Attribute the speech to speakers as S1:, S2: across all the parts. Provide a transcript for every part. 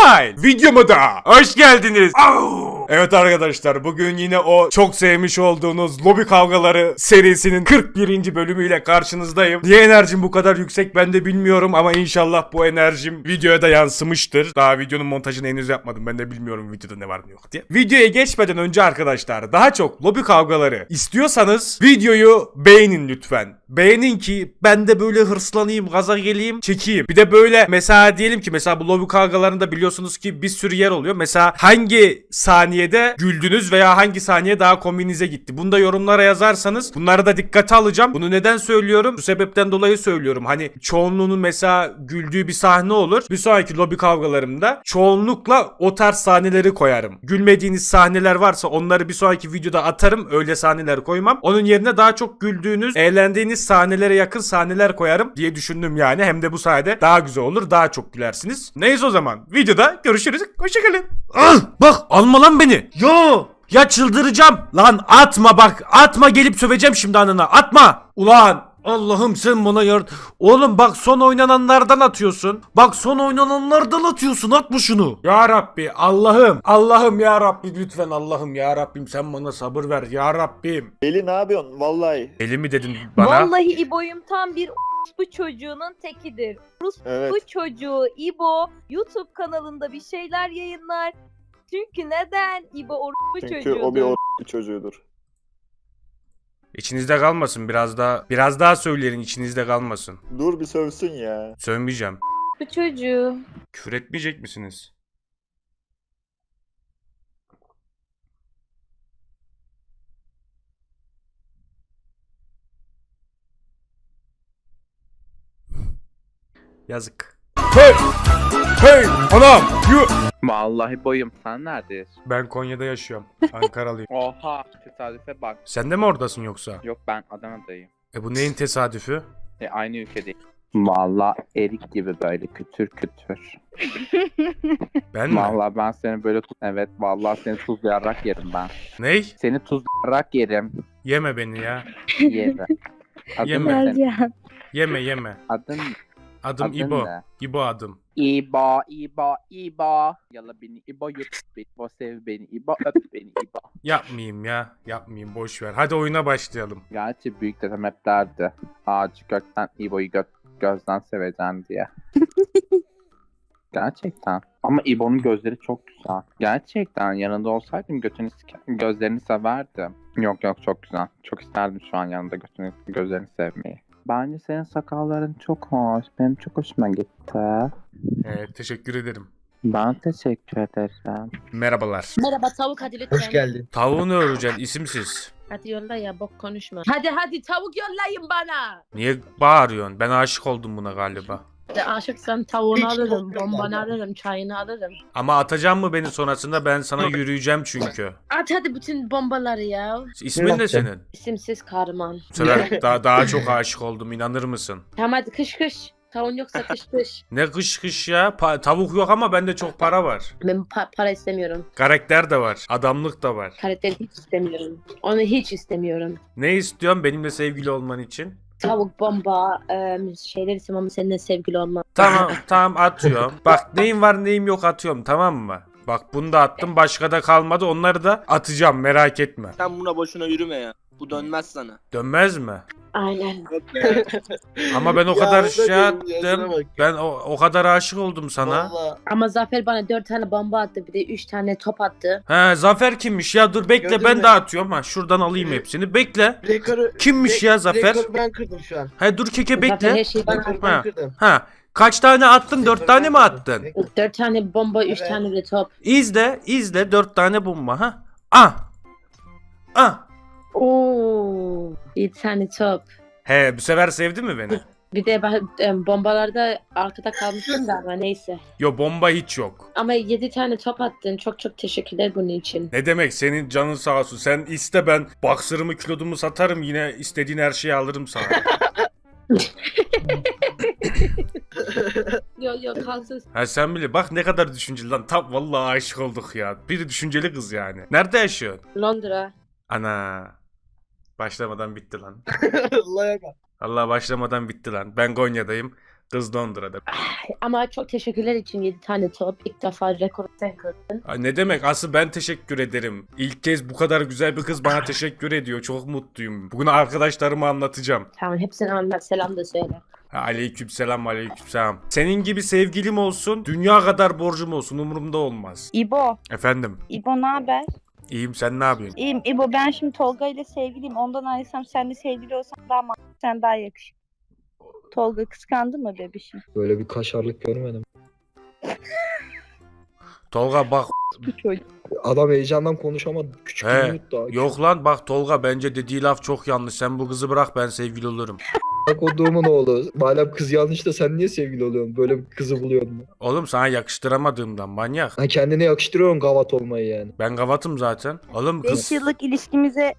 S1: İsmail videoma da hoş geldiniz. Au! Evet arkadaşlar bugün yine o çok sevmiş olduğunuz lobi kavgaları serisinin 41. bölümüyle karşınızdayım. Niye enerjim bu kadar yüksek ben de bilmiyorum ama inşallah bu enerjim videoya da yansımıştır. Daha videonun montajını henüz yapmadım ben de bilmiyorum videoda ne var ne yok diye. Videoya geçmeden önce arkadaşlar daha çok lobi kavgaları istiyorsanız videoyu beğenin lütfen. Beğenin ki ben de böyle hırslanayım, gaza geleyim, çekeyim. Bir de böyle mesela diyelim ki mesela bu lobi kavgalarında biliyorsunuz ki bir sürü yer oluyor. Mesela hangi saniyede güldünüz veya hangi saniye daha kombinize gitti. Bunu da yorumlara yazarsanız bunları da dikkate alacağım. Bunu neden söylüyorum? Bu sebepten dolayı söylüyorum. Hani çoğunluğunun mesela güldüğü bir sahne olur. Bir sonraki lobi kavgalarımda çoğunlukla o tarz sahneleri koyarım. Gülmediğiniz sahneler varsa onları bir sonraki videoda atarım. Öyle sahneler koymam. Onun yerine daha çok güldüğünüz, eğlendiğiniz sahnelere yakın sahneler koyarım diye düşündüm yani. Hem de bu sayede daha güzel olur. Daha çok gülersiniz. Neyse o zaman. Videoda görüşürüz. Hoşçakalın. Al bak alma lan beni. Yo. Ya çıldıracağım. Lan atma bak. Atma gelip söveceğim şimdi anına. Atma. Ulan Allah'ım sen bana yar... Oğlum bak son oynananlardan atıyorsun. Bak son oynananlardan atıyorsun. Atma şunu. Ya Rabbi Allah'ım. Allah'ım ya Rabbi lütfen Allah'ım ya Rabbim sen bana sabır ver ya Rabbim.
S2: Eli ne yapıyorsun? Vallahi.
S1: Elimi dedin bana.
S3: Vallahi İbo'yum tam bir bu çocuğunun tekidir.
S2: Evet.
S3: Bu çocuğu İbo YouTube kanalında bir şeyler yayınlar. Çünkü neden İbo orospu
S2: Çünkü
S3: çocuğudur?
S2: o bir o çocuğudur.
S1: İçinizde kalmasın biraz daha. Biraz daha söyleyin içinizde kalmasın.
S2: Dur bir sövsün ya.
S1: Sövmeyeceğim.
S3: Bu çocuğu.
S1: Küfür etmeyecek misiniz? Yazık. Hey! Hey! Anam! Yu!
S4: Vallahi boyum sen neredesin?
S1: Ben Konya'da yaşıyorum. Ankaralıyım.
S4: Oha tesadüfe bak.
S1: Sen de mi oradasın yoksa?
S4: Yok ben Adana'dayım.
S1: E bu neyin tesadüfü?
S4: E, aynı ülkedeyim. Vallahi erik gibi böyle kütür kütür.
S1: Ben mi?
S4: Vallahi ben seni böyle evet vallahi seni tuzlayarak yerim ben.
S1: Ney?
S4: Seni tuzlayarak yerim.
S1: Yeme beni ya.
S4: Yerim. Adın
S1: Yeme. Yeme yeme.
S4: Adın,
S1: Adım
S4: adın
S1: İbo.
S4: ne?
S1: İbo adım.
S4: İbo, İbo, İbo. Yala beni İbo yut beni. İbo sev beni. İbo öp beni İbo.
S1: Yapmayayım ya. Yapmayayım boş ver. Hadi oyuna başlayalım.
S4: Gerçi büyük dedem hep derdi. Ağacı gökten İbo'yu gö- gözden seveceksin diye. Gerçekten. Ama İbo'nun gözleri çok güzel. Gerçekten yanında olsaydım götünü sike- gözlerini severdim. Yok yok çok güzel. Çok isterdim şu an yanında götünü gözlerini sevmeyi. Bence senin sakalların çok hoş. Benim çok hoşuma gitti.
S1: Ee, teşekkür ederim.
S4: Ben teşekkür ederim.
S1: Merhabalar.
S5: Merhaba tavuk hadi lütfen.
S6: Hoş geldin.
S1: Tavuğunu öreceksin isimsiz.
S5: Hadi yolla ya bok konuşma. Hadi hadi tavuk yollayın bana.
S1: Niye bağırıyorsun? Ben aşık oldum buna galiba.
S5: De aşıksan tavuğunu
S6: Hiç
S5: alırım, bombanı alırım, çayını alırım.
S1: Ama atacağım mı beni sonrasında ben sana yürüyeceğim çünkü.
S5: At hadi bütün bombaları ya.
S1: İsmin ne senin?
S5: İsimsiz kahraman.
S1: Bu sefer daha, daha çok aşık oldum inanır mısın?
S5: Tamam hadi kış kış. Tavuğun yoksa kış kış.
S1: Ne kış kış ya. Pa- tavuk yok ama bende çok para var.
S5: Ben pa- para istemiyorum.
S1: Karakter de var. Adamlık da var.
S5: Karakter hiç istemiyorum. Onu hiç istemiyorum.
S1: Ne istiyorsun benimle sevgili olman için?
S5: Tavuk, bomba, şeyler istemem ama seninle sevgili olmam.
S1: Tamam tamam atıyorum. Bak neyim var neyim yok atıyorum tamam mı? Bak bunu da attım başka da kalmadı onları da atacağım merak etme.
S7: Sen buna boşuna yürüme ya. Bu dönmez sana.
S1: Dönmez mi?
S5: Aynen.
S1: Ama ben o
S6: Ya
S1: kadar
S6: da
S1: şey
S6: benim yazına
S1: attım.
S6: bak.
S1: Ben o, o kadar aşık oldum sana.
S6: Valla
S5: Ama Zafer bana dört tane bomba attı. Bir de üç tane top attı.
S1: He Zafer kimmiş ya dur bekle
S6: Gördün
S1: ben
S6: mü?
S1: de atıyorum ha şuradan alayım hepsini bekle.
S6: rekoru
S1: Kimmiş ya Zafer?
S6: Rekoru ben kırdım şu an.
S1: He dur keke
S5: Zafer
S1: bekle.
S5: her şeyi bana
S6: Rekoru
S5: attı.
S1: Ha.
S6: ben kırdım.
S1: Ha kaç tane attın dört tane mi attın?
S6: Rekor-
S5: Dört tane bomba, üç
S6: Evet.
S5: tane de top.
S1: İzle izle dört tane bomba ha. Ah. Ah.
S5: Oo, bir tane top.
S1: He bu sefer sevdi mi beni?
S5: Bir de ben bombalarda arkada kalmıştım da ama neyse.
S1: Yo bomba hiç yok.
S5: Ama yedi tane top attın. Çok çok teşekkürler bunun için.
S1: Ne demek senin canın sağ olsun. Sen iste ben baksırımı kilodumu satarım yine istediğin her şeyi alırım sana.
S5: Yok yok kalsın.
S1: ha sen bile bak ne kadar düşünceli lan. Tam vallahi aşık olduk ya. Bir düşünceli kız yani. Nerede yaşıyorsun?
S5: Londra.
S1: Ana. Başlamadan bitti lan.
S6: Allah'a bak.
S1: Allah başlamadan bitti lan. Ben Konya'dayım. Kız Londra'da.
S5: Ama çok teşekkürler için 7 tane top. İlk defa rekor sen kırdın.
S1: Ay ne demek? Asıl ben teşekkür ederim. İlk kez bu kadar güzel bir kız bana teşekkür ediyor. Çok mutluyum. Bugün arkadaşlarıma anlatacağım.
S5: Tamam hepsini anlat. Selam da söyle.
S1: Aleykümselam aleykümselam. Senin gibi sevgilim olsun, dünya kadar borcum olsun umurumda olmaz.
S6: İbo,
S1: Efendim,
S6: İbo ne haber?
S1: İyiyim sen ne yapıyorsun?
S6: İyiyim İbo ben şimdi Tolga ile sevgiliyim. Ondan ayrılsam sen de sevgili olsan daha mantıklı, sen daha yakışıklı. Tolga kıskandı mı bebişim?
S8: Böyle bir kaşarlık görmedim.
S1: Tolga bak
S6: Bu çocuk.
S8: Adam heyecandan konuşamadı. Küçük
S1: He,
S8: bir yumruk daha.
S1: yok lan bak Tolga bence dediği laf çok yanlış. Sen bu kızı bırak ben sevgili olurum.
S8: Bak o doğumun oğlu. Madem kız yanlış da sen niye sevgili oluyorsun? Böyle bir kızı buluyorsun mu?
S1: Oğlum sana yakıştıramadığımdan manyak.
S8: Ha kendine yakıştırıyorsun gavat olmayı yani.
S1: Ben gavatım zaten. Oğlum
S6: 5
S1: kız...
S6: yıllık ilişkimize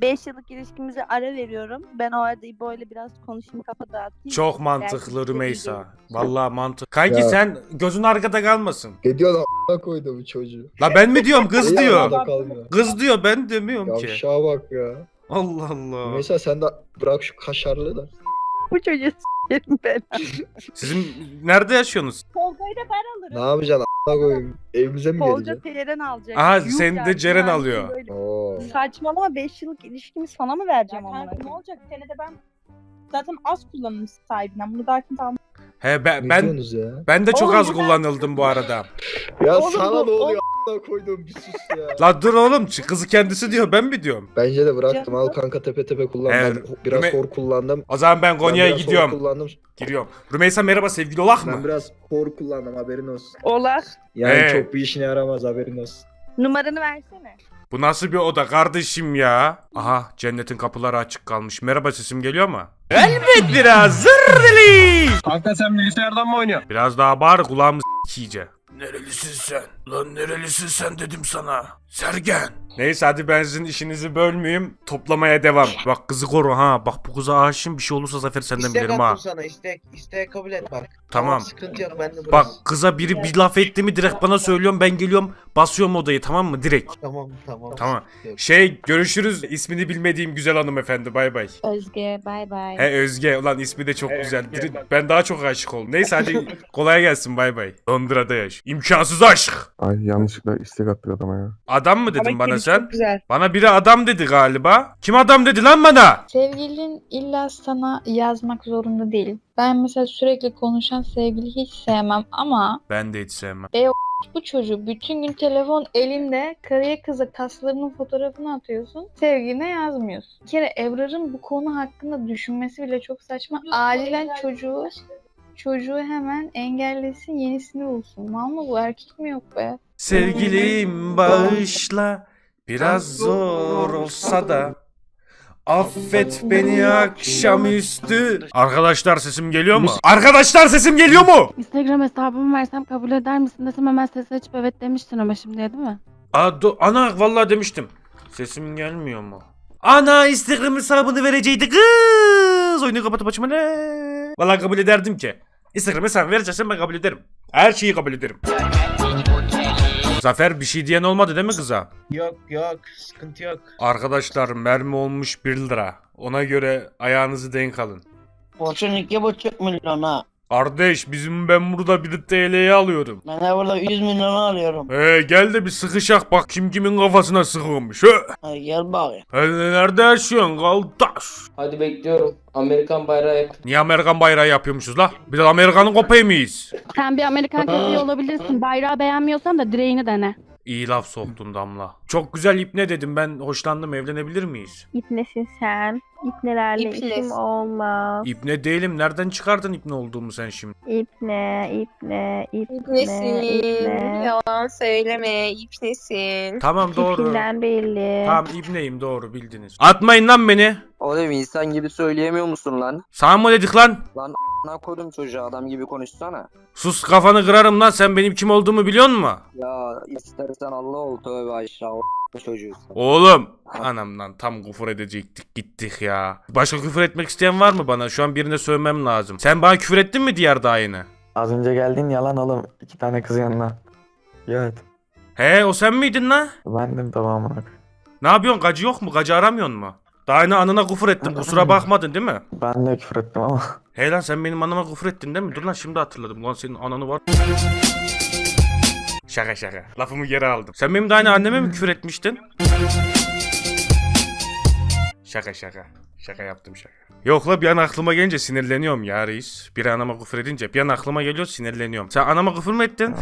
S6: 5 yıllık ilişkimize ara veriyorum. Ben o arada İbo ile biraz konuşayım kafa dağıtayım.
S1: Çok mantıklı Rümeysa. Vallahi mantık. Kanki
S8: Ya.
S1: sen gözün arkada kalmasın.
S8: Ne diyorsun a**ına koydu bu çocuğu.
S1: La ben mi diyorum kız diyor.
S8: arada kalmıyor.
S1: Kız diyor ben demiyorum ki.
S8: Yavşağa bak ya.
S1: Allah Allah.
S8: Mesela sen de bırak şu kaşarlığı da.
S6: Bu çocuğu s**erim ben.
S1: Sizin nerede yaşıyorsunuz?
S6: Tolga'yı da ben alırım.
S8: Ne yapacaksın a**ına koyayım? Evimize mi
S6: Tolga
S8: geleceksin?
S6: Ceren alacak.
S1: Aha,
S6: Yuh
S1: seni
S6: ya,
S1: de Ceren
S6: ben
S1: alıyor.
S6: böyle-
S8: Oo.
S6: Saçmalama 5 yıllık ilişkimi sana mı vereceğim amına
S9: kanka ne
S6: koyayım?
S9: olacak? Senede ben zaten az kullanım sahibinden. Bunu daha kimse almaz.
S1: He ben
S8: Ne
S1: ben
S8: diyorsunuz ya?
S1: ben de çok
S6: Oğlum,
S1: az kullanıldım bu arada.
S8: Ya
S6: Oğlum
S8: sana
S6: bu-
S8: ne oluyor koydum bir sus ya.
S1: La dur oğlum kızı kendisi diyor ben mi diyorum?
S8: Bence de bıraktım al kanka tepe tepe kullan.
S1: Evet,
S8: Ben biraz
S1: Rüme-
S8: hor kullandım.
S1: O zaman ben
S8: Ben
S1: Konya'ya
S8: biraz hor
S1: gidiyorum.
S8: kullandım.
S1: Giriyorum. Rümeysa merhaba sevgili olak
S8: Ben
S1: mı?
S8: biraz hor kullandım haberin olsun.
S6: Olar.
S8: Yani
S1: Ee.
S8: çok bir işine yaramaz haberin olsun.
S6: Numaranı versene.
S1: Bu nasıl bir oda kardeşim ya? Aha cennetin kapıları açık kalmış. Merhaba sesim geliyor mu? Elbet biraz zır deli.
S10: Kanka sen bilgisayardan mı oynuyorsun?
S1: Biraz daha bağır kulağımı s- iyice. Nerelisin sen? Lan nerelisin sen dedim sana. Sergen. Neyse hadi ben sizin işinizi bölmeyeyim. Toplamaya devam. Bak kızı koru ha. Bak bu kıza aşığım bir şey olursa Zafer senden
S11: İstek
S1: bilirim ha.
S11: attım sana istek. İsteği kabul et bak.
S1: Tamam.
S11: Sıkıntı yok ben de burası.
S1: Bak kıza biri bir laf etti mi direkt bana söylüyorum ben geliyorum basıyorum odayı tamam mı direkt.
S11: Tamam tamam.
S1: Tamam.
S11: Yok.
S1: Şey görüşürüz ismini bilmediğim güzel hanımefendi bay bay.
S6: Özge bay bay.
S1: He Özge ulan ismi de çok güzel. Biri- ben daha çok aşık oldum. Neyse hadi kolay gelsin bay bay. Londra'da yaş. İmkansız aşk.
S10: Ay yanlışlıkla istek attık adama ya.
S1: Adam mı dedin bana sen?
S6: Çok güzel.
S1: Bana biri adam dedi galiba. Kim adam dedi lan bana?
S9: Sevgilin illa sana yazmak zorunda değil. Ben mesela sürekli konuşan sevgili hiç sevmem ama
S1: Ben de hiç sevmem.
S9: bu çocuğu bütün gün telefon elinde karıya kıza kaslarının fotoğrafını atıyorsun. Sevgiline yazmıyorsun. Bir kere Ebrar'ın bu konu hakkında düşünmesi bile çok saçma. Acilen çocuğu çocuğu hemen engellesin yenisini bulsun. Mal mı bu erkek mi yok be?
S1: Sevgilim bağışla biraz zor olsa da affet beni akşamüstü. Arkadaşlar sesim geliyor mu? Arkadaşlar sesim geliyor mu?
S9: Instagram hesabımı versem kabul eder misin desem hemen ses açıp evet demiştin ama şimdiye değil mi?
S1: Aa, do- ana vallahi demiştim. Sesim gelmiyor mu? Ana Instagram hesabını vereceydi kız. Oyunu kapatıp açma ne? Vallahi kabul ederdim ki. Instagram hesabını vereceksen ben kabul ederim. Her şeyi kabul ederim. Zafer bir şey diyen olmadı değil mi kıza?
S11: Yok yok sıkıntı yok.
S1: Arkadaşlar mermi olmuş 1 lira. Ona göre ayağınızı denk alın.
S11: Borçun iki buçuk milyon ha.
S1: Kardeş bizim ben burada 1 TL'ye alıyorum.
S11: Ben de burada 100 milyon alıyorum.
S1: He gel de bir sıkışak bak kim kimin kafasına sıkılmış. He.
S11: Hadi gel bakayım.
S1: He, nerede yaşıyorsun kardeş?
S12: Hadi bekliyorum. Amerikan bayrağı yak.
S1: Niye Amerikan bayrağı yapıyormuşuz la? Biz Amerikan'ın köpeği miyiz?
S9: Sen bir Amerikan köpeği olabilirsin. Bayrağı beğenmiyorsan da direğini dene.
S1: İyi laf soktun Damla. Çok güzel ipne dedim ben hoşlandım evlenebilir miyiz?
S6: İpnesin sen. İpnelerle
S9: İpnesin.
S6: işim olmaz.
S1: İpne değilim nereden çıkardın ipne olduğumu sen şimdi?
S6: İpne, ipne, ipne, ipne.
S9: Yalan söyleme. İpnesin.
S1: Tamam doğru.
S6: Tipinden belli.
S1: Tamam ibneyim doğru bildiniz. Atmayın lan beni.
S7: Oğlum insan gibi söyleyemiyor musun lan?
S1: Sana mı dedik lan?
S7: Lan a**ına koydum çocuğa adam gibi konuşsana.
S1: Sus kafanı kırarım lan sen benim kim olduğumu biliyor musun?
S7: Ya istersen Allah ol tövbe aşağı o çocuğu.
S1: Oğlum. Anam lan tam küfür edecektik gittik ya. Başka küfür etmek isteyen var mı bana? Şu an birine sövmem lazım. Sen bana küfür ettin mi diğer dayını?
S12: Az önce geldin yalan oğlum. İki tane kız yanına. Evet.
S1: He o sen miydin lan?
S12: Bendim tamam bak.
S1: Ne yapıyorsun gacı yok mu? Gacı aramıyorsun mu? Daha yine anına küfür ettim. Kusura bakmadın değil mi?
S12: Ben de küfür ettim ama.
S1: Hey lan sen benim anama küfür ettin değil mi? Dur lan şimdi hatırladım. Lan senin ananı var. Şaka şaka. Lafımı geri aldım. Sen benim de aynı anneme mi küfür etmiştin? Şaka şaka. Şaka yaptım şaka. Yok la bir an aklıma gelince sinirleniyorum ya reis. Bir anama küfür edince bir an aklıma geliyor sinirleniyorum. Sen anama küfür mü ettin?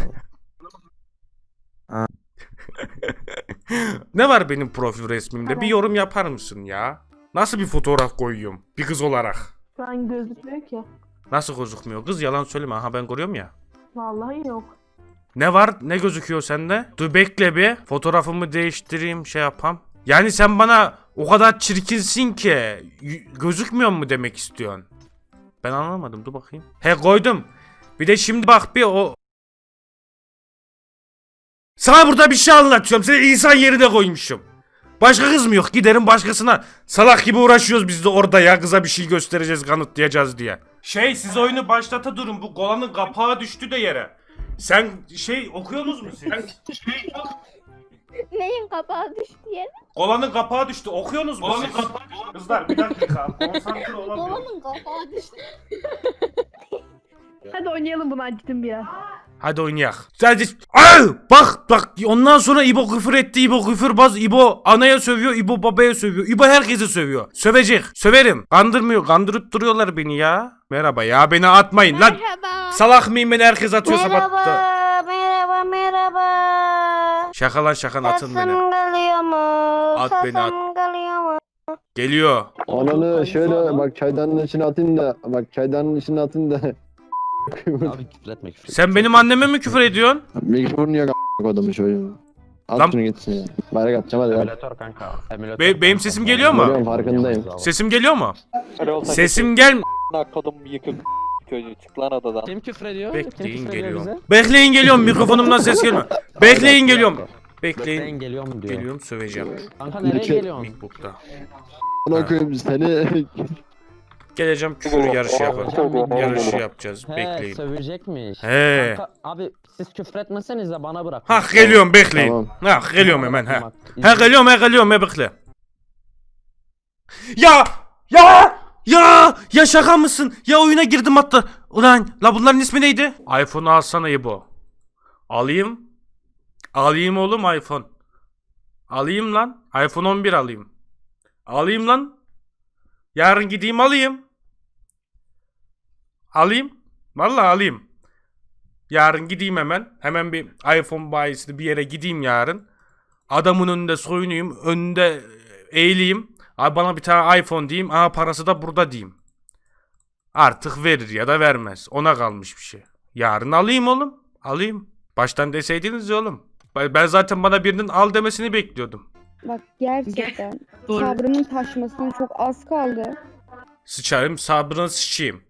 S1: Ne var benim profil resmimde? Bir yorum yapar mısın ya? Nasıl bir fotoğraf koyuyorum? Bir kız olarak.
S6: Şu an gözükmüyor ki.
S1: Nasıl gözükmüyor? Kız yalan söyleme. Aha ben görüyorum ya.
S6: Vallahi yok.
S1: Ne var? Ne gözüküyor sende? Dur bekle bir. Fotoğrafımı değiştireyim şey yapam. Yani sen bana o kadar çirkinsin ki gözükmüyor mu demek istiyorsun? Ben anlamadım. Dur bakayım. He koydum. Bir de şimdi bak bir o Sana burada bir şey anlatıyorum. Seni insan yerine koymuşum. Başka kız mı yok? Giderim başkasına. Salak gibi uğraşıyoruz biz de orada ya. Kıza bir şey göstereceğiz, kanıtlayacağız diye. Şey siz oyunu başlata durun. Bu kolanın kapağı düştü de yere. Sen şey okuyorsunuz mu siz?
S6: Neyin kapağı düştü yere?
S1: Kolanın kapağı düştü. Okuyorsunuz mu siz? Kızlar bir dakika. Konsantre olamıyorum.
S6: kapağı düştü. Hadi oynayalım bunu acıdım biraz.
S1: Hadi oynayak. Sadece Ay! bak bak ondan sonra İbo küfür etti. İbo küfürbaz. İbo anaya sövüyor. İbo babaya sövüyor. İbo herkese sövüyor. Sövecek. Söverim. Kandırmıyor. Kandırıp duruyorlar beni ya. Merhaba ya beni atmayın lan.
S6: Merhaba.
S1: Salak mıyım beni herkes atıyor sabahta.
S6: merhaba, merhaba.
S1: Şaka lan şakan atın beni.
S6: geliyor mu?
S1: At beni, at.
S6: geliyor mu?
S1: Geliyor.
S7: Ananı şöyle bak çaydanın içine atayım da bak çaydanın içine atayım da.
S11: Abi küfür etme küfür.
S1: Sen benim anneme mi küfür ediyorsun?
S7: Mikrofonu yok a**lık adamı şöyle. At
S1: Lan-
S7: şunu gitsin ya. Bayrak atacağım hadi. ver.
S11: Emülatör kanka. Emülatör
S1: Be- benim sesim geliyor mu?
S7: Görüyorum farkındayım.
S1: Sesim geliyor mu? Sesim gel.
S2: Kodum yıkık çocuğu çık lan odadan.
S11: Kim küfür ediyor?
S1: Bekleyin geliyorum. Bekleyin geliyorum mikrofonumdan ses gelmiyor. Bekleyin geliyorum. Bekleyin.
S11: geliyor mu diyor.
S1: Geliyorum söveceğim.
S11: Kanka
S7: nereye
S11: nereye geliyorsun?
S1: Mikbook'ta.
S7: Buna koyayım seni.
S1: Geleceğim küfür yarışı yapalım. Yarışı yapacağız.
S11: He
S1: Bekleyin.
S11: sövecekmiş.
S1: He.
S11: Kanka, abi siz küfür etmeseniz de bana bırak.
S1: Ha geliyorum bekleyin.
S7: Tamam.
S1: Ha geliyorum hemen ha. Ha geliyorum ha geliyorum ha bekle. Ya! Ya! Ya! Ya şaka mısın? Ya oyuna girdim hatta. Ulan la bunların ismi neydi? iPhone alsana İbo. Alayım. Alayım oğlum iPhone. Alayım lan. iPhone 11 alayım. Alayım lan. Yarın gideyim alayım. Alayım. Vallahi alayım. Yarın gideyim hemen. Hemen bir iPhone bayisini bir yere gideyim yarın. Adamın önünde soyunayım. Önünde eğileyim. Abi bana bir tane iPhone diyeyim. Aha parası da burada diyeyim. Artık verir ya da vermez. Ona kalmış bir şey. Yarın alayım oğlum. Alayım. Baştan deseydiniz ya oğlum. Ben ben zaten bana birinin al demesini bekliyordum.
S6: Bak gerçekten sabrımın taşmasına çok az kaldı.
S1: Sıçarım sabrına sıçayım.